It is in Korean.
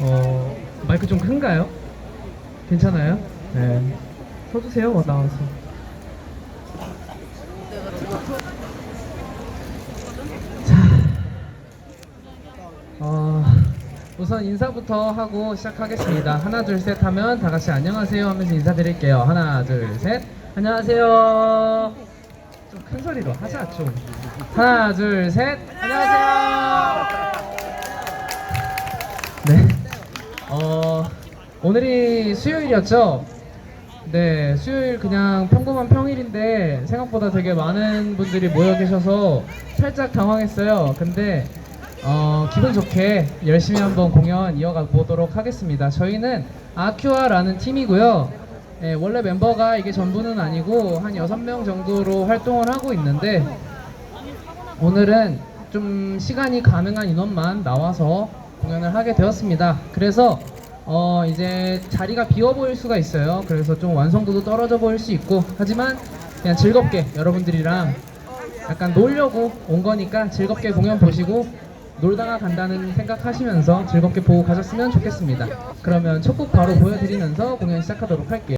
어, 마이크 좀 큰가요? 괜찮아요? 네. 서주세요, 뭐 나와서. 자, 어, 우선 인사부터 하고 시작하겠습니다. 하나, 둘, 셋 하면 다 같이 안녕하세요 하면서 인사드릴게요. 하나, 둘, 셋. 안녕하세요. 좀 큰 소리로 하자, 좀. 하나, 둘, 셋. 안녕하세요. 어, 오늘이 수요일이었죠? 네, 수요일 그냥 평범한 평일인데 생각보다 되게 많은 분들이 모여 계셔서 살짝 당황했어요. 근데 어, 기분 좋게 열심히 한번 공연 이어가 보도록 하겠습니다. 저희는 아큐아라는 팀이고요. 네, 원래 멤버가 이게 전부는 아니고 한 6명 정도로 활동을 하고 있는데 오늘은 좀 시간이 가능한 인원만 나와서 공연을 하게 되었습니다. 그래서 어 이제 자리가 비어 보일 수가 있어요. 그래서 좀 완성도도 떨어져 보일 수 있고 하지만 그냥 즐겁게 여러분들이랑 약간 놀려고 온 거니까 즐겁게 공연 보시고 놀다가 간다는 생각하시면서 즐겁게 보고 가셨으면 좋겠습니다. 그러면 첫 곡 바로 보여드리면서 공연 시작하도록 할게요.